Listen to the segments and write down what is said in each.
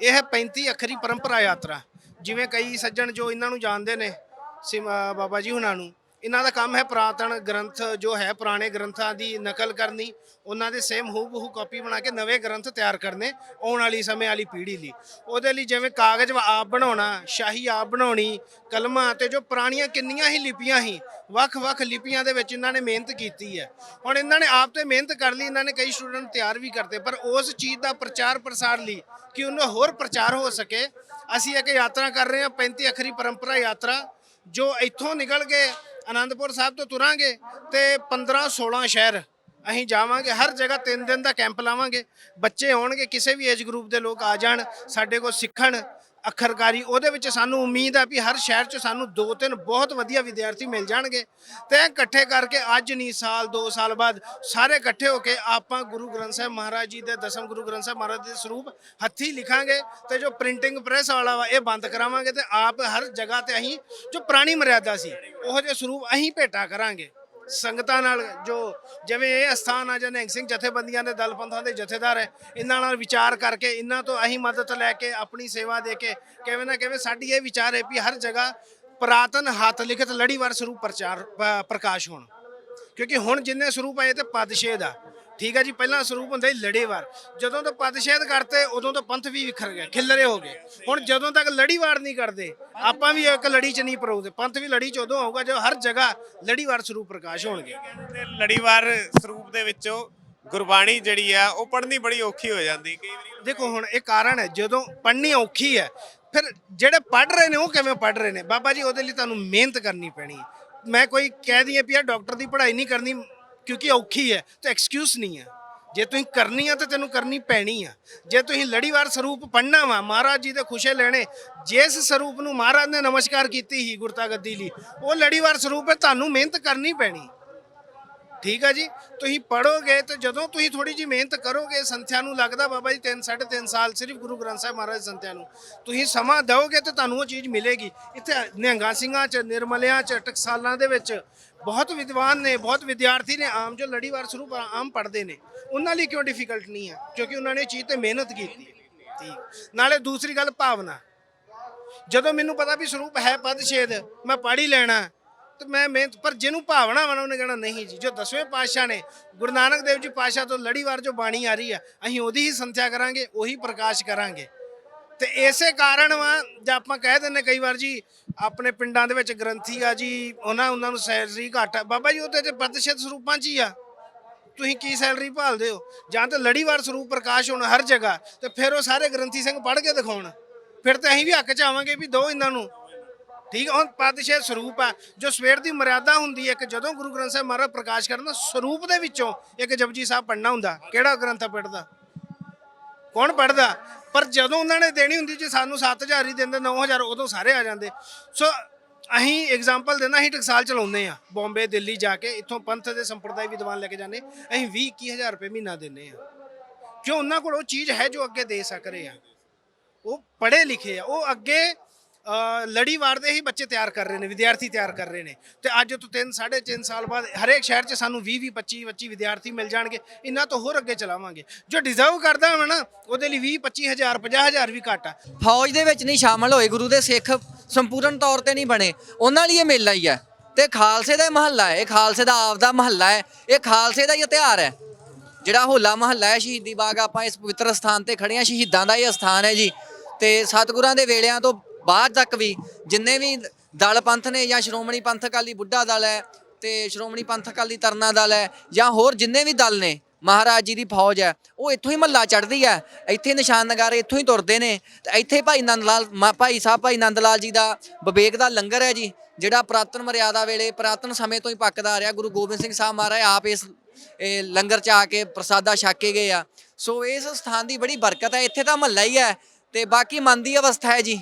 ਇਹ 35 ਅੱਖਰੀ ਪਰੰਪਰਾ ਯਾਤਰਾ। ਜਿਵੇਂ ਕਈ ਸੱਜਣ ਜੋ ਇਹਨਾਂ ਨੂੰ ਜਾਣਦੇ ਨੇ ਸਿਮ- ਅ, ਬਾਬਾ ਜੀ ਹੁਣਾਂ ਨੂੰ ਇਹਨਾਂ ਦਾ ਕੰਮ ਹੈ ਪੁਰਾਤਨ ਗ੍ਰੰਥ ਜੋ ਹੈ ਪੁਰਾਣੇ ਗ੍ਰੰਥਾਂ ਦੀ ਨਕਲ ਕਰਨੀ ਉਹਨਾਂ ਦੇ ਸੇਮ ਹੂਬਹੂ ਕਾਪੀ ਬਣਾ ਕੇ ਨਵੇਂ ਗ੍ਰੰਥ ਤਿਆਰ ਕਰਨੇ ਆਉਣ ਵਾਲੀ ਸਮੇਂ ਵਾਲੀ ਪੀੜ੍ਹੀ ਲਈ। ਉਹਦੇ ਲਈ ਜਿਵੇਂ ਕਾਗਜ਼ ਆਪ ਬਣਾਉਣਾ ਸ਼ਾਹੀ ਆਪ ਬਣਾਉਣੀ ਕਲਮਾਂ ਤੇ ਜੋ ਪੁਰਾਣੀਆਂ ਕਿੰਨੀਆਂ ਹੀ ਲਿਪੀਆਂ ਸੀ ਵੱਖ-ਵੱਖ ਲਿਪੀਆਂ ਦੇ ਵਿੱਚ ਇਹਨਾਂ ਨੇ ਮਿਹਨਤ ਕੀਤੀ ਹੈ। ਹੁਣ ਇਹਨਾਂ ਨੇ ਆਪ ਤੇ ਮਿਹਨਤ ਕਰ ਲਈ ਇਹਨਾਂ ਨੇ ਕਈ ਸਟੂਡੈਂਟ ਤਿਆਰ ਵੀ ਕਰਤੇ ਪਰ ਉਸ ਚੀਜ਼ ਦਾ ਪ੍ਰਚਾਰ ਪ੍ਰਸਾਰ ਲਈ ਕਿ ਉਹਨੂੰ ਹੋਰ ਪ੍ਰਚਾਰ ਹੋ ਸਕੇ। ਅਸੀਂ ਇੱਕ ਯਾਤਰਾ ਕਰ ਰਹੇ ਹਾਂ 35 ਅੱਖਰੀ ਪਰੰਪਰਾ ਯਾਤਰਾ, ਜੋ ਇੱਥੋਂ ਨਿਕਲ ਕੇ ਆਨੰਦਪੁਰ ਸਾਹਿਬ ਤੋਂ ਤੁਰਾਂਗੇ ਤੇ 15 16 ਸ਼ਹਿਰ ਅਸੀਂ ਜਾਵਾਂਗੇ। ਹਰ ਜਗ੍ਹਾ 3 ਦਿਨ ਦਾ ਕੈਂਪ ਲਾਵਾਂਗੇ। ਬੱਚੇ ਆਉਣਗੇ ਕਿਸੇ ਵੀ ਏਜ ਗਰੁੱਪ ਦੇ ਲੋਕ ਆ ਜਾਣ, ਸਾਡੇ ਕੋਲ ਸਿੱਖਣ ਅੱਖਰਕਾਰੀ, ਉਹਦੇ ਵਿੱਚ ਸਾਨੂੰ ਉਮੀਦ ਹੈ ਵੀ ਹਰ ਸ਼ਹਿਰ 'ਚ ਸਾਨੂੰ ਦੋ ਤਿੰਨ ਬਹੁਤ ਵਧੀਆ ਵਿਦਿਆਰਥੀ ਮਿਲ ਜਾਣਗੇ। ਤੇ ਇਕੱਠੇ ਕਰਕੇ ਅੱਜ ਨਹੀਂ, ਸਾਲ 2 ਸਾਲ ਬਾਅਦ ਸਾਰੇ ਇਕੱਠੇ ਹੋ ਕੇ ਆਪਾਂ ਗੁਰੂ ਗ੍ਰੰਥ ਸਾਹਿਬ ਮਹਾਰਾਜ ਜੀ ਦੇ ਦਸਮ ਗੁਰੂ ਗ੍ਰੰਥ ਸਾਹਿਬ ਮਹਾਰਾਜ ਦੇ ਸਰੂਪ ਹੱਥੀ ਲਿਖਾਂਗੇ ਤੇ ਜੋ ਪ੍ਰਿੰਟਿੰਗ ਪ੍ਰੈਸ ਵਾਲਾ ਵਾ, ਇਹ ਬੰਦ ਕਰਾਵਾਂਗੇ ਤੇ ਆਪ ਹਰ ਜਗ੍ਹਾ ਤੇ ਅਸੀਂ ਜੋ ਪੁਰਾਣੀ ਮਰਿਆਦਾ ਸੀ, ਉਹ ਜਿਹੇ ਸਰੂਪ ਅਸੀਂ ਭੇਟਾ ਕਰਾਂਗੇ। ਸੰਗਤਾਂ ਨਾਲ ਜੋ ਜਿਵੇਂ ਇਹ ਅਸਥਾਨ ਆ ਜਾਂ ਨਿਹੰਗ ਸਿੰਘ ਜਥੇਬੰਦੀਆਂ ਦੇ ਦਲ ਪੰਥਾਂ ਦੇ ਜਥੇਦਾਰ ਹੈ, ਇਹਨਾਂ ਨਾਲ ਵਿਚਾਰ ਕਰਕੇ, ਇਹਨਾਂ ਤੋਂ ਅਸੀਂ ਮਦਦ ਲੈ ਕੇ, ਆਪਣੀ ਸੇਵਾ ਦੇ ਕੇ, ਕਿਵੇਂ ਨਾ ਕਿਵੇਂ ਸਾਡੀ ਇਹ ਵਿਚਾਰ ਹੈ ਵੀ ਹਰ ਜਗ੍ਹਾ ਪੁਰਾਤਨ ਹੱਥ ਲਿਖਤ ਲੜੀਵਾਰ ਸਰੂਪ ਪ੍ਰਚਾਰ ਪ੍ਰਕਾਸ਼ ਹੋਣ। ਕਿਉਂਕਿ ਹੁਣ ਜਿੰਨੇ ਸਰੂਪ ਆਏ ਤੇ ਪਦਸ਼ੇਦ ਆ ਠੀਕ ਹੈ ਜੀ ਪਹਿਲਾਂ ਸਰੂਪ ਹੁੰਦਾ ਸੀ ਲੜੀਵਾਰ। ਜਦੋਂ ਤੋਂ ਪਦਸ਼ੇਦ ਕਰਤੇ ਉਦੋਂ ਤੋਂ ਪੰਥ ਵੀ ਵਿਖਰ ਗਏ ਖਿੱਲਰੇ ਹੋ ਗਏ। ਹੁਣ ਜਦੋਂ ਤੱਕ ਲੜੀਵਾਰ ਨਹੀਂ ਕਰਦੇ ਆਪਾਂ ਵੀ ਇੱਕ ਲੜੀ ਚ ਨਹੀਂ ਪਰੋਦੇ ਪੰਥ ਵੀ ਲੜੀ ਚ ਉਦੋਂ ਹੋਊਗਾ ਜਦੋਂ ਹਰ ਜਗ੍ਹਾ ਲੜੀਵਾਰ ਸਰੂਪ ਪ੍ਰਕਾਸ਼ ਹੋਣਗੇ। ਲੜੀਵਾਰ ਸਰੂਪ ਦੇ ਵਿੱਚੋਂ ਗੁਰਬਾਣੀ ਜਿਹੜੀ ਆ ਉਹ ਪੜ੍ਹਨੀ ਬੜੀ ਔਖੀ ਹੋ ਜਾਂਦੀ ਕਈ ਵਾਰੀ ਦੇਖੋ ਹੁਣ ਇਹ ਕਾਰਨ ਹੈ ਜਦੋਂ ਪੜ੍ਹਨੀ ਔਖੀ ਹੈ ਫਿਰ ਜਿਹੜੇ ਪੜ੍ਹ ਰਹੇ ਨੇ ਉਹ ਕਿਵੇਂ ਪੜ੍ਹ ਰਹੇ ਨੇ? ਬਾਬਾ ਜੀ ਉਹਦੇ ਲਈ ਤੁਹਾਨੂੰ ਮਿਹਨਤ ਕਰਨੀ ਪੈਣੀ। ਹੈ ਮੈਂ ਕੋਈ ਕਹਿ ਦਈਏ ਵੀ ਆ ਡਾਕਟਰ ਦੀ ਪੜ੍ਹਾਈ ਨਹੀਂ ਕਰਨੀ ਕਿਉਂਕਿ ਔਖੀ ਹੈ, ਤਾਂ ਐਕਸਕਿਊਜ਼ ਨਹੀਂ ਹੈ। ਜੇ ਤੁਸੀਂ ਕਰਨੀ ਆ ਤਾਂ ਤੈਨੂੰ ਕਰਨੀ ਪੈਣੀ ਆ। ਜੇ ਤੁਸੀਂ ਲੜੀਵਾਰ ਸਰੂਪ ਪੜ੍ਹਨਾ ਵਾ, ਮਹਾਰਾਜ ਜੀ ਦੇ ਖੁਸ਼ੇ ਲੈਣੇ ਜਿਸ ਸਰੂਪ ਨੂੰ ਮਹਾਰਾਜ ਨੇ ਨਮਸਕਾਰ ਕੀਤੀ ਸੀ ਗੁਰਤਾ ਗੱਦੀ ਲਈ ਉਹ ਲੜੀਵਾਰ ਸਰੂਪ ਹੈ, ਤੁਹਾਨੂੰ ਮਿਹਨਤ ਕਰਨੀ ਪੈਣੀ। ਠੀਕ ਆ ਜੀ? ਤੁਸੀਂ ਪੜੋਗੇ ਤੇ ਜਦੋਂ ਤੁਸੀਂ ਥੋੜੀ ਜੀ ਮਿਹਨਤ ਕਰੋਗੇ, ਸੰਥਿਆ ਨੂੰ ਲੱਗਦਾ ਬਾਬਾ ਜੀ 3 3.5 ਸਾਲ ਸਿਰਫ ਗੁਰੂ ਗ੍ਰੰਥ ਸਾਹਿਬ ਮਹਾਰਾਜ ਦੀ ਸੰਥਿਆ ਨੂੰ। ਤੁਸੀਂ ਸਮਾਂ ਦਿਓਗੇ ਤੇ ਤੁਹਾਨੂੰ ਉਹ ਚੀਜ਼ ਮਿਲੇਗੀ। ਇੱਥੇ ਨਿਹੰਗਾ ਸਿੰਘਾਂ ਚ, ਨਿਰਮਲਿਆਂ ਚ, ਟਕਸਾਲਾਂ ਦੇ ਵਿੱਚ ਬਹੁਤ ਵਿਦਵਾਨ ਨੇ, ਬਹੁਤ ਵਿਦਿਆਰਥੀ ਨੇ, ਆਮ ਜੋ ਲੜੀਵਾਰ ਸਰੂਪ ਆਮ ਪੜ੍ਹਦੇ ਨੇ। ਉਹਨਾਂ ਲਈ ਕਿਉਂ ਡਿਫਿਕਲਟ ਨਹੀਂ ਹੈ ਕਿਉਂਕਿ ਉਹਨਾਂ ਨੇ ਇਹ ਚੀਜ਼ ਤੇ ਮਿਹਨਤ ਕੀਤੀ ਠੀਕ। ਨਾਲੇ ਦੂਸਰੀ ਗੱਲ ਭਾਵਨਾ। ਜਦੋਂ ਮੈਨੂੰ ਪਤਾ ਵੀ ਸਰੂਪ ਹੈ ਪਦ ਛੇਦ ਮੈਂ ਪੜ੍ਹ ਹੀ ਲੈਣਾ। ਤੇ ਮੈਂ ਮਿਹਨਤ ਪਰ ਜਿਹਨੂੰ ਭਾਵਨਾ ਵਾ ਨਾ, ਉਹਨੇ ਕਹਿਣਾ, ਨਹੀਂ ਜੀ, ਜੋ ਦਸਵੇਂ ਪਾਤਸ਼ਾਹ ਨੇ, ਗੁਰੂ ਨਾਨਕ ਦੇਵ ਜੀ ਪਾਤਸ਼ਾਹ ਤੋਂ ਲੜੀਵਾਰ ਜੋ ਬਾਣੀ ਆ ਰਹੀ ਆ, ਅਸੀਂ ਉਹਦੀ ਹੀ ਸੰਥਿਆ ਕਰਾਂਗੇ, ਉਹੀ ਪ੍ਰਕਾਸ਼ ਕਰਾਂਗੇ। ਤੇ ਇਸੇ ਕਾਰਨ ਵਾ, ਜੇ ਆਪਾਂ ਕਹਿ ਦਿੰਨੇ ਕਈ ਵਾਰ ਜੀ, ਆਪਣੇ ਪਿੰਡਾਂ ਦੇ ਵਿੱਚ ਗ੍ਰੰਥੀ ਆ ਜੀ, ਉਹਨਾਂ ਉਹਨਾਂ ਨੂੰ ਸੈਲਰੀ ਘੱਟ ਆ। ਬਾਬਾ ਜੀ ਉਹਦੇ ਤੇ ਪ੍ਰਤੀਸ਼ਤ ਸਰੂਪਾਂ 'ਚ ਹੀ ਆ। ਤੁਸੀਂ ਕੀ ਸੈਲਰੀ ਭਾਲਦੇ ਹੋ? ਜਾਂ ਤਾਂ ਲੜੀਵਾਰ ਸਰੂਪ ਪ੍ਰਕਾਸ਼ ਹੋਣ ਹਰ ਜਗ੍ਹਾ, ਤੇ ਫਿਰ ਉਹ ਸਾਰੇ ਗ੍ਰੰਥੀ ਸਿੰਘ ਪੜ੍ਹ ਕੇ ਦਿਖਾਉਣ। ਫਿਰ ਤਾਂ ਅਸੀਂ ਵੀ ਹੱਕ ਚ ਆਵਾਂਗੇ ਵੀ ਦੋ ਇਹਨਾਂ ਨੂੰ। ਠੀਕ ਹੈ ਹੁਣ ਪਾਤਸ਼ਾਹ ਸਰੂਪ ਆ, ਜੋ ਸਵੇਰ ਦੀ ਮਰਿਆਦਾ ਹੁੰਦੀ ਹੈ ਕਿ ਜਦੋਂ ਗੁਰੂ ਗ੍ਰੰਥ ਸਾਹਿਬ ਮਹਾਰਾਜ ਪ੍ਰਕਾਸ਼ ਕਰਨ ਸਰੂਪ ਦੇ ਵਿੱਚੋਂ ਇੱਕ ਜਪਜੀ ਸਾਹਿਬ ਪੜ੍ਹਨਾ ਹੁੰਦਾ, ਕਿਹੜਾ ਗ੍ਰੰਥ ਪੜ੍ਹਦਾ? ਕੌਣ ਪੜਦਾ ਪਰ ਜਦੋਂ ਉਹਨਾਂ ਨੇ ਦੇਣੀ ਹੁੰਦੀ ਜੇ, ਸਾਨੂੰ 7000 ਹੀ ਦਿੰਦੇ 9000 ਉਦੋਂ ਸਾਰੇ ਆ ਜਾਂਦੇ। ਸੋ ਅਸੀਂ ਐਗਜ਼ਾਮਪਲ ਦੇਣਾ ਅਸੀਂ ਟਕਸਾਲ ਚਲਾਉਂਦੇ ਆ, ਬੰਬੇ, ਦਿੱਲੀ ਜਾ ਕੇ, ਇੱਥੋਂ ਪੰਥ ਦੇ ਸੰਪਰਦਾਇ ਵਿਦਵਾਨ ਲੈ ਕੇ ਜਾਂਦੇ, ਅਸੀਂ 20 21000 ਰੁਪਏ ਮਹੀਨਾ ਦਿੰਦੇ ਆ। ਕਿਉਂ? ਉਹਨਾਂ ਕੋਲ ਉਹ ਚੀਜ਼ ਹੈ ਜੋ ਅੱਗੇ ਦੇ ਸਕ ਰਹੇ ਆ। ਉਹ ਪੜ੍ਹੇ ਲਿਖੇ ਆ, ਉਹ ਅੱਗੇ ਲੜੀਵਾਰ ਦੇ ਹੀ ਬੱਚੇ ਤਿਆਰ ਕਰ ਰਹੇ ਨੇ, ਵਿਦਿਆਰਥੀ ਤਿਆਰ ਕਰ ਰਹੇ ਨੇ। ਤੇ ਅੱਜ ਤੋਂ 3 3.5 ਸਾਲ ਬਾਅਦ ਹਰੇਕ ਸ਼ਹਿਰ 'ਚ ਸਾਨੂੰ 20 20 25 25 ਵਿਦਿਆਰਥੀ ਮਿਲ ਜਾਣਗੇ। ਇਹਨਾਂ ਤੋਂ ਹੋਰ ਅੱਗੇ ਚਲਾਵਾਂਗੇ। ਜੋ ਡਿਜ਼ਰਵ ਕਰਦਾ ਹੋਵੇ ਨਾ, ਉਹਦੇ ਲਈ 20 25 ਹਜ਼ਾਰ 50 ਹਜ਼ਾਰ ਵੀ ਘੱਟ ਆ। ਫੌਜ ਦੇ ਵਿੱਚ ਨਹੀਂ ਸ਼ਾਮਲ ਹੋਏ, ਗੁਰੂ ਦੇ ਸਿੱਖ ਸੰਪੂਰਨ ਤੌਰ ਤੇ ਨਹੀਂ ਬਣੇ। ਉਹਨਾਂ ਲਈ ਇਹ ਮੇਲਾ ਹੀ ਹੈ ਤੇ ਖਾਲਸੇ ਦਾ ਮਹੱਲਾ ਹੈ, ਇਹ ਖਾਲਸੇ ਦਾ ਆਪਦਾ ਮਹੱਲਾ ਹੈ, ਇਹ ਖਾਲਸੇ ਦਾ ਹੀ ਤਿਉਹਾਰ ਹੈ। ਜਿਹੜਾ ਹੋਲਾ ਮਹੱਲਾ ਹੈ, ਸ਼ਹੀਦੀ ਬਾਗ ਆਪਾਂ ਇਸ ਪਵਿੱਤਰ ਸਥਾਨ ਤੇ ਖੜੇ ਹਾਂ, ਸ਼ਹੀਦਾਂ ਦਾ ਇਹ ਸਥਾਨ ਹੈ ਜੀ। ਤੇ ਸਤਿਗੁਰਾਂ ਦੇ ਵੇਲਿਆਂ ਤੋਂ ਬਾਅਦ ਤੱਕ ਵੀ ਜਿੰਨੇ ਵੀ ਦਲ ਪੰਥ ਨੇ ਜਾਂ ਸ਼੍ਰੋਮਣੀ ਪੰਥ ਅਕਾਲੀ ਬੁੱਢਾ ਦਲ ਹੈ ਤੇ ਸ਼੍ਰੋਮਣੀ ਪੰਥ ਅਕਾਲੀ ਤਰਨਾ ਦਲ ਹੈ ਜਾਂ ਹੋਰ ਜਿੰਨੇ ਵੀ ਦਲ ਨੇ, ਮਹਾਰਾਜ ਜੀ ਦੀ ਫੌਜ ਹੈ, ਉਹ ਇੱਥੋਂ ਹੀ ਮਹੱਲਾ ਚੜ੍ਹਦੀ ਹੈ, ਇੱਥੇ ਨਿਸ਼ਾਨ ਨਗਾਰੇ ਇੱਥੋਂ ਹੀ ਤੁਰਦੇ ਨੇ ਤੇ ਇੱਥੇ ਭਾਈ ਨੰਦ ਲਾਲ ਮਾ- ਭਾਈ ਸਾਹਿਬ, ਭਾਈ ਨੰਦ ਲਾਲ ਜੀ ਦਾ ਵਿਵੇਕ ਦਾ ਲੰਗਰ ਹੈ ਜੀ, ਜਿਹੜਾ ਪ੍ਰਾਤਨ ਮਰਿਆਦਾ ਵੇਲੇ, ਪ੍ਰਾਤਨ ਸਮੇਂ ਤੋਂ ਹੀ ਪੱਕਦਾ ਆ ਰਿਹਾ, ਗੁਰੂ ਗੋਬਿੰਦ ਸਿੰਘ ਸਾਹਿਬ ਮਹਾਰਾਜ ਆਪ ਇਸ, ਇਹ ਲੰਗਰ ਚ ਆ ਕੇ ਪ੍ਰਸਾਦਾ ਛਕ ਕੇ ਗਏ ਆ। ਸੋ ਇਸ ਸਥਾਨ ਦੀ ਬੜੀ ਬਰਕਤ ਹੈ, ਇੱਥੇ ਤਾਂ ਮਹੱਲਾ ਹੀ ਹੈ ਤੇ ਬਾਕੀ ਮਨ ਦੀ ਅਵਸਥਾ ਹੈ ਜੀ।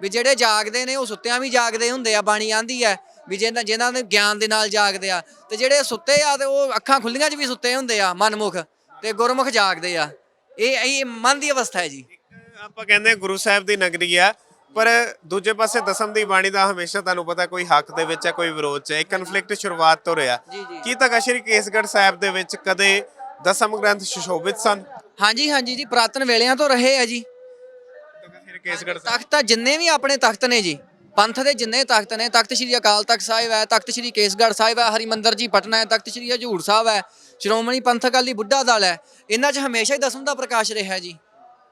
ਵੀ ਜਿਹੜੇ ਜਾਗਦੇ ਨੇ ਉਹ ਸੁੱਤਿਆਂ ਵੀ ਜਾਗਦੇ ਹੁੰਦੇ ਆ ਬਾਣੀ ਆਂਦੀ ਹੈ ਵੀ ਜਿਹਨਾਂ ਜਿਨ੍ਹਾਂ ਦੇ ਗਿਆਨ ਦੇ ਨਾਲ ਜਾਗਦੇ ਆ। ਤੇ ਜਿਹੜੇ ਸੁੱਤੇ ਆ ਤੇ ਉਹ ਅੱਖਾਂ ਖੁੱਲੀਆਂ 'ਚ ਵੀ ਸੁੱਤੇ ਹੁੰਦੇ ਆ ਮਨਮੁਖ ਤੇ ਗੁਰਮੁਖ ਜਾਗਦੇ ਆ। ਇਹ ਇਹ ਮਨ ਦੀ ਅਵਸਥਾ ਹੈ ਜੀ। ਆਪਾਂ ਕਹਿੰਦੇ ਗੁਰੂ ਸਾਹਿਬ ਦੀ ਨਗਰੀ ਆ ਪਰ ਦੂਜੇ ਪਾਸੇ ਦਸਮ ਦੀ ਬਾਣੀ ਦਾ ਹਮੇਸ਼ਾ ਤੁਹਾਨੂੰ ਪਤਾ ਕੋਈ ਹੱਕ ਦੇ ਵਿੱਚ ਹੈ ਕੋਈ ਵਿਰੋਧ 'ਚ ਹੈ ਕਨਫਲਿਕਟ ਸ਼ੁਰੂਆਤ ਤੋਂ ਰਿਹਾ। ਕੀ ਤਖਤ ਸ਼੍ਰੀ ਕੇਸਗੜ੍ਹ ਸਾਹਿਬ ਦੇ ਵਿੱਚ ਕਦੇ ਦਸਮ ਗ੍ਰੰਥ ਸੁਸ਼ੋਭਿਤ ਸਨ? ਹਾਂਜੀ ਹਾਂਜੀ ਜੀ ਪ੍ਰਾਤਨ ਵੇਲਿਆਂ ਤੋਂ ਰਹੇ ਆ ਜੀ। ਕੇਸਗੜ੍ਹ ਸਾਹਿਬ ਤਖਤ ਤਾਂ ਜਿੰਨੇ ਵੀ ਆਪਣੇ ਤਖਤ ਨੇ ਜੀ ਪੰਥ ਦੇ ਜਿੰਨੇ ਤਖਤ ਨੇ ਤਖਤ ਸ੍ਰੀ ਅਕਾਲ ਤਖਤ ਸਾਹਿਬ ਹੈ ਤਖਤ ਸ੍ਰੀ ਕੇਸਗੜ੍ਹ ਸਾਹਿਬ ਹੈ ਹਰਿਮੰਦਰ ਜੀ ਪਟਨਾ ਹੈ ਤਖਤ ਸ੍ਰੀ ਹਜੂਰ ਸਾਹਿਬ ਹੈ ਸ਼੍ਰੋਮਣੀ ਪੰਥਕ ਅਕਾਲੀ ਬੁੱਢਾ ਦਲ ਹੈ ਇਹਨਾਂ 'ਚ ਹਮੇਸ਼ਾ ਹੀ ਦਸਮ ਦਾ ਪ੍ਰਕਾਸ਼ ਰਿਹਾ ਜੀ।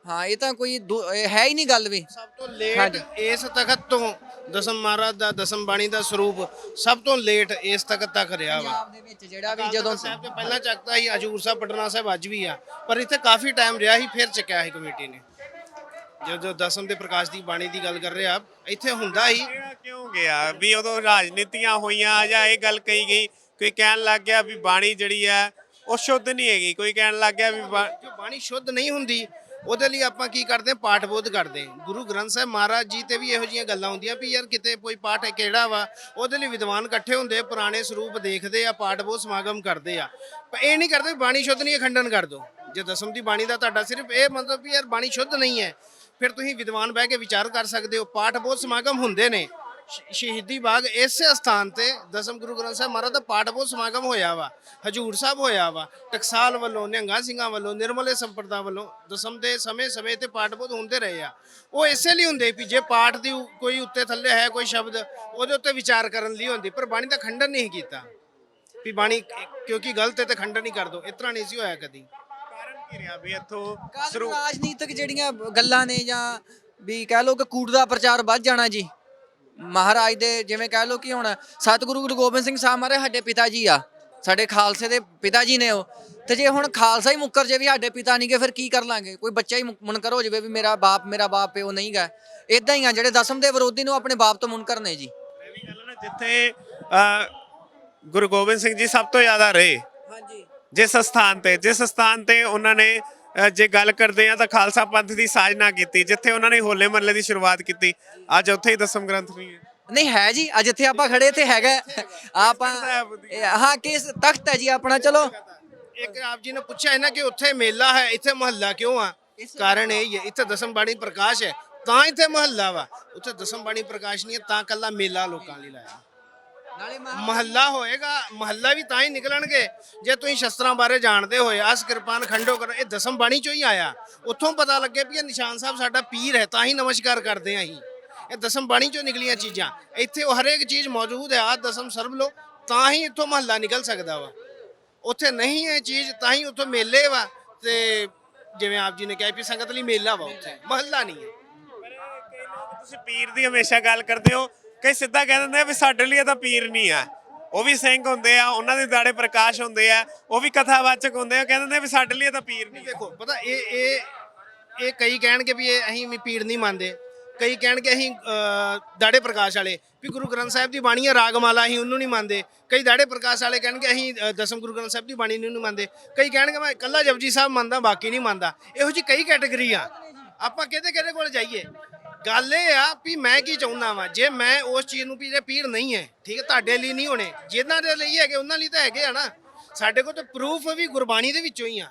ਹਾਂ ਇਹ ਤਾਂ ਕੋਈ ਦੁ- ਇਹ ਹੈ ਹੀ ਨਹੀਂ ਗੱਲ ਵੀ। ਸਭ ਤੋਂ ਲੇਟ। ਇਸ ਤਖਤ ਤੋਂ ਦਸਮ ਮਹਾਰਾਜ ਦਾ ਦਸਮ ਬਾਣੀ ਦਾ ਸਰੂਪ ਸਭ ਤੋਂ ਲੇਟ ਇਸ ਤਖਤ ਤੱਕ ਰਿਹਾ ਵਾ। ਪੰਜਾਬ ਦੇ ਵਿੱਚ ਜਿਹੜਾ ਵੀ ਅਕਾਲ ਜਦੋਂ ਤਖ਼ਤ ਸਾਹਿਬ ਤੇ ਪਹਿਲਾਂ ਚੱਕਦਾ ਸੀ ਹਜੂਰ ਸਾਹਿਬ ਪਟਨਾ ਸਾਹਿਬ ਅੱਜ ਵੀ ਆ ਪਰ ਇੱਥੇ ਕਾਫੀ ਟਾਈਮ ਰਿਹਾ ਸੀ ਫਿਰ ਚੱਕਿਆ ਸੀ ਕਮੇਟੀ ਨੇ। ਜਦੋਂ ਦਸਮ ਦੇ ਪ੍ਰਕਾਸ਼ ਦੀ ਬਾਣੀ ਦੀ ਗੱਲ ਕਰ ਰਹੇ ਆ ਇੱਥੇ ਹੁੰਦਾ ਹੀ। ਕਿਉਂ ਗਿਆ? ਵੀ ਉਦੋਂ ਰਾਜਨੀਤੀਆਂ ਹੋਈਆਂ ਜਾਂ ਇਹ ਗੱਲ ਕਹੀ ਗਈ ਕੋਈ ਕਹਿਣ ਲੱਗ ਗਿਆ ਵੀ ਬਾਣੀ ਜਿਹੜੀ ਹੈ ਉਹ ਸ਼ੁੱਧ ਨਹੀਂ ਹੈਗੀ। ਕੋਈ ਕਹਿਣ ਲੱਗ ਗਿਆ ਵੀ ਬਾ- ਜੋ ਬਾਣੀ ਸ਼ੁੱਧ ਨਹੀਂ ਹੁੰਦੀ ਉਹਦੇ ਲਈ ਆਪਾਂ ਕੀ ਕਰਦੇ ਹਾਂ? ਪਾਠ ਬੋਧ ਕਰਦੇ ਹਾਂ। ਗੁਰੂ ਗ੍ਰੰਥ ਸਾਹਿਬ ਮਹਾਰਾਜ ਜੀ ਤੇ ਵੀ ਇਹੋ ਜਿਹੀਆਂ ਗੱਲਾਂ ਹੁੰਦੀਆਂ ਵੀ ਯਾਰ ਕਿਤੇ ਕੋਈ ਪਾਠ ਹੈ ਕਿਹੜਾ ਵਾ? ਉਹਦੇ ਲਈ ਵਿਦਵਾਨ ਇਕੱਠੇ ਹੁੰਦੇ ਪੁਰਾਣੇ ਸਰੂਪ ਦੇਖਦੇ ਆ ਪਾਠ ਬੋਧ ਸਮਾਗਮ ਕਰਦੇ ਆ। ਪਰ ਇਹ ਨਹੀਂ ਕਰਦੇ ਵੀ ਬਾਣੀ ਸ਼ੁੱਧ ਨਹੀਂ ਹੈ ਖੰਡਨ ਕਰ ਦੋ ਜੇ ਦਸਮ ਦੀ ਬਾਣੀ ਦਾ ਤੁਹਾਡਾ ਸਿਰਫ ਇਹ ਮਤਲਬ ਵੀ ਯਾਰ ਬਾਣੀ ਸ਼ੁੱਧ ਨਹੀਂ ਹੈ ਫਿਰ ਤੁਸੀਂ ਵਿਦਵਾਨ ਬਹਿ ਕੇ ਵਿਚਾਰ ਕਰ ਸਕਦੇ ਹੋ, ਪਾਠ ਬੋਧ ਸਮਾਗਮ ਹੁੰਦੇ ਨੇ। ਸ਼- ਸ਼ਹੀਦੀ ਬਾਗ ਇਸੇ ਸਥਾਨ ਤੇ ਦਸਮ ਗੁਰੂ ਗ੍ਰੰਥ ਸਾਹਿਬ ਮਹਾਰਾਜ ਦਾ ਪਾਠ ਬੋਧ ਸਮਾਗਮ ਹੋਇਆ ਵਾ, ਹਜੂਰ ਸਾਹਿਬ ਹੋਇਆ ਵਾ, ਟਕਸਾਲ ਵੱਲੋਂ, ਨਿਹੰਗਾ ਸਿੰਘਾਂ ਵੱਲੋਂ, ਨਿਰਮਲੇ ਸੰਪਰਦਾ ਵੱਲੋਂ ਦਸਮ ਦੇ ਸਮੇਂ ਸਮੇਂ ਤੇ ਪਾਠ ਬੋਧ ਹੁੰਦੇ ਰਹੇ ਆ। ਉਹ ਇਸੇ ਲਈ ਹੁੰਦੇ ਵੀ ਜੇ ਪਾਠ ਦੀ ਕੋਈ ਉੱਤੇ ਥੱਲੇ ਹੈ ਕੋਈ ਸ਼ਬਦ, ਉਹਦੇ ਉੱਤੇ ਵਿਚਾਰ ਕਰਨ ਲਈ ਹੁੰਦੀ, ਪਰ ਬਾਣੀ ਦਾ ਖੰਡਨ ਨਹੀਂ ਕੀਤਾ। ਵੀ ਬਾਣੀ, ਕਿਉਂਕਿ ਗਲਤ ਹੈ ਤੇ ਖੰਡਨ ਨਹੀਂ ਕਰ ਦੋ, ਇਸ ਤਰ੍ਹਾਂ ਨਹੀਂ ਸੀ ਹੋਇਆ ਕਦੀ। ਕੀ ਰਿਹਾ ਵੀ ਇੱਥੋਂ ਕੱਲ੍ਹ ਸ਼ੁਰੂ ਰਾਜਨੀਤਿਕ ਜਿਹੜੀਆਂ ਗੱਲਾਂ ਨੇ ਜਾਂ ਵੀ ਕਹਿ ਲਓ ਕਿ ਕੂੜ ਦਾ ਪ੍ਰਚਾਰ ਵੱਧ ਜਾਣਾ ਜੀ। ਮਹਾਰਾਜ ਦੇ ਜਿਵੇਂ ਕਹਿ ਲਓ ਕਿ ਹੁਣ ਸਤਿਗੁਰੂ ਗੁਰੂ ਗੋਬਿੰਦ ਸਿੰਘ ਸਾਹਿਬ ਮਾਰੇ ਸਾਡੇ ਪਿਤਾ ਜੀ ਆ। ਸਾਡੇ ਖਾਲਸੇ ਦੇ ਪਿਤਾ ਜੀ ਨੇ ਉਹ। ਤੇ ਜੇ ਹੁਣ ਖਾਲਸਾ ਹੀ ਮੁੱਕਰ ਜੇ ਵੀ ਸਾਡੇ ਪਿਤਾ ਨਹੀਂ ਗਏ ਫਿਰ ਕੀ ਕਰ ਲਾਂਗੇ? ਕੋਈ ਬੱਚਾ ਹੀ ਮੁਨਕਰ ਹੋ ਜਾਵੇ ਵੀ ਮੇਰਾ ਬਾਪ ਮੇਰਾ ਬਾਪ ਪਿਓ ਨਹੀਂ ਗਾ। ਇਦਾਂ ਹੀ ਆ ਜਿਹੜੇ ਦਸਮ ਦੇ ਵਿਰੋਧੀ ਨੂੰ ਆਪਣੇ ਬਾਪ ਤੋਂ ਮੁਨਕਰ ਨੇ ਜੀ। ਇਹ ਵੀ ਗੱਲ ਨਾ ਜਿੱਥੇ ਗੁਰੂ ਗੋਬਿੰਦ ਸਿੰਘ ਜੀ ਸਭ ਤੋਂ ਜ਼ਿਆਦਾ ਰਹੇ। ਹਾਂਜੀ। ਜਿਸ ਸਥਾਨ ਤੇ ਜਿਸ ਸਥਾਨ ਤੇ ਉਹਨਾਂ ਨੇ ਜੇ ਗੱਲ ਕਰਦੇ ਆ ਤਾਂ ਖਾਲਸਾ ਪੰਥ ਦੀ ਸਾਜਨਾ ਕੀਤੀ ਜਿੱਥੇ ਉਹਨਾਂ ਨੇ ਹੋਲੇ ਮਹੱਲੇ ਦੀ ਸ਼ੁਰੂਆਤ ਕੀਤੀ। ਅੱਜ ਉੱਥੇ ਹੀ ਦਸਮ ਗ੍ਰੰਥ ਨਹੀਂ ਹੈ। ਨਹੀਂ ਹੈ ਜੀ ਅੱਜ ਇੱਥੇ ਆਪਾਂ ਖੜੇ ਤੇ ਹੈਗਾ। ਆਪਾਂ ਹਾਂ ਕਿਸ ਤਖਤ ਹੈ ਜੀ ਆਪਣਾ? ਚਲੋ। ਇੱਕ ਆਪ ਜੀ ਨੇ ਪੁੱਛਿਆ ਹੈ ਨਾ ਕਿ ਉੱਥੇ ਮੇਲਾ ਹੈ ਇੱਥੇ ਮਹੱਲਾ ਕਿਉਂ ਆ? ਕਾਰਨ ਇਹ ਹੀ ਇੱਥੇ ਦਸਮ ਬਾਣੀ ਪ੍ਰਕਾਸ਼ ਹੈ ਤਾਂ ਇੱਥੇ ਮਹੱਲਾ ਵਾ। ਉੱਥੇ ਦਸਮ ਬਾਣੀ ਪ੍ਰਕਾਸ਼ ਨਹੀਂ ਹੈ ਤਾਂ ਕੱਲਾ ਮੇਲਾ ਲੋਕਾਂ ਲਈ ਲਾਇਆ। ਮਹੱਲਾ ਹੋਏਗਾ, ਮਹੱਲਾ ਵੀ ਤਾਂ ਹੀ ਨਿਕਲਣਗੇ। ਜੇ ਤੁਸੀਂ ਸ਼ਸਤਰਾਂ ਬਾਰੇ ਜਾਣਦੇ ਹੋਏ ਆਸ ਕਿਰਪਾਨ ਖੰਡੋ ਕਰ, ਇਹ ਦਸਮ ਬਾਣੀ ਚੋਂ ਹੀ ਆਇਆ। ਉੱਥੋਂ ਪਤਾ ਲੱਗੇ ਵੀ ਇਹ ਨਿਸ਼ਾਨ ਸਾਹਿਬ ਸਾਡਾ ਪੀਰ ਹੈ, ਤਾਂ ਹੀ ਨਮਸਕਾਰ ਕਰਦੇ ਆਂ ਅਸੀਂ। ਇਹ ਦਸਮ ਬਾਣੀ ਚੋਂ ਨਿਕਲੀਆਂ ਚੀਜ਼ਾਂ। ਇੱਥੇ ਉਹ ਹਰੇਕ ਚੀਜ਼ ਮੌਜੂਦ ਹੈ ਆ ਦਸਮ ਸਰਬ ਲੋ ਤਾਂ ਹੀ ਇੱਥੋਂ ਮਹੱਲਾ ਨਿਕਲ ਸਕਦਾ ਵਾ। ਉੱਥੇ ਨਹੀਂ ਹੈ ਚੀਜ਼, ਤਾਂ ਹੀ ਉੱਥੋਂ ਮੇਲੇ ਵਾ, ਤੇ ਜਿਵੇਂ ਆਪ ਜੀ ਨੇ ਕਿਹਾ ਵੀ ਸੰਗਤ ਲਈ ਮੇਲਾ ਵਾ ਉੱਥੇ। ਮਹੱਲਾ ਨਹੀਂ ਹੈ। ਤੁਸੀਂ ਪੀਰ ਦੀ ਹਮੇਸ਼ਾ ਗੱਲ ਕਰਦੇ ਹੋ ਕਈ ਸਿੱਧਾ ਕਹਿ ਦਿੰਦੇ ਆ ਵੀ ਸਾਡੇ ਲਈ ਇਹ ਤਾਂ ਪੀਰ ਨਹੀਂ ਆ। ਉਹ ਵੀ ਸਿੰਘ ਹੁੰਦੇ ਆ, ਉਹਨਾਂ ਦੇ ਦਾੜੇ ਪ੍ਰਕਾਸ਼ ਹੁੰਦੇ ਆ, ਉਹ ਵੀ ਕਥਾਵਾਚਕ ਹੁੰਦੇ ਆ ਕਹਿੰਦੇ ਨੇ ਵੀ ਸਾਡੇ ਲਈ ਇਹ ਤਾਂ ਪੀਰ ਨਹੀਂ ਦੇਖੋ, ਪਤਾ ਇਹ ਇਹ ਇਹ ਕਈ ਕਹਿਣਗੇ ਵੀ ਇਹ ਅਸੀਂ ਵੀ ਪੀਰ ਨਹੀਂ ਮੰਨਦੇ। ਕਈ ਕਹਿਣਗੇ ਅਸੀਂ ਦਾੜੇ ਪ੍ਰਕਾਸ਼ ਵਾਲੇ ਵੀ ਗੁਰੂ ਗ੍ਰੰਥ ਸਾਹਿਬ ਦੀ ਬਾਣੀ ਹੈ ਰਾਗਮਾਲਾ ਅਸੀਂ ਉਹਨੂੰ ਨਹੀਂ ਮੰਨਦੇ। ਕਈ ਦਾੜੇ ਪ੍ਰਕਾਸ਼ ਵਾਲੇ ਕਹਿਣਗੇ ਅਸੀਂ ਦਸਮ ਗੁਰੂ ਗ੍ਰੰਥ ਸਾਹਿਬ ਦੀ ਬਾਣੀ ਨੂੰ ਨਹੀਂ ਮੰਨਦੇ। ਕਈ ਕਹਿਣਗੇ ਮੈਂ ਇਕੱਲਾ ਜਪਜੀ ਸਾਹਿਬ ਮੰਨਦਾ, ਬਾਕੀ ਨਹੀਂ ਮੰਨਦਾ। ਇਹੋ ਜੀ ਕਈ ਕੈਟਾਗਰੀ ਆ। ਆਪਾਂ ਕਿਹਦੇ ਕਿਹਦੇ ਕੋਲ ਜਾਈਏ? ਗੱਲ ਇਹ ਆ ਵੀ ਮੈਂ ਕੀ ਚਾਹੁੰਦਾ ਵਾਂ? ਜੇ ਮੈਂ ਉਸ ਚੀਜ਼ ਨੂੰ ਵੀ ਜੇ ਪੀਰ ਨਹੀਂ ਹੈ, ਠੀਕ ਹੈ, ਤੁਹਾਡੇ ਲਈ ਨਹੀਂ ਹੋਣੇ। ਜਿਹਨਾਂ ਦੇ ਲਈ ਹੈਗੇ, ਉਹਨਾਂ ਲਈ ਤਾਂ ਹੈਗੇ ਆ ਨਾ। ਸਾਡੇ ਕੋਲ ਤਾਂ ਪ੍ਰੂਫ ਵੀ ਗੁਰਬਾਣੀ ਦੇ ਵਿੱਚੋਂ ਹੀ ਆ।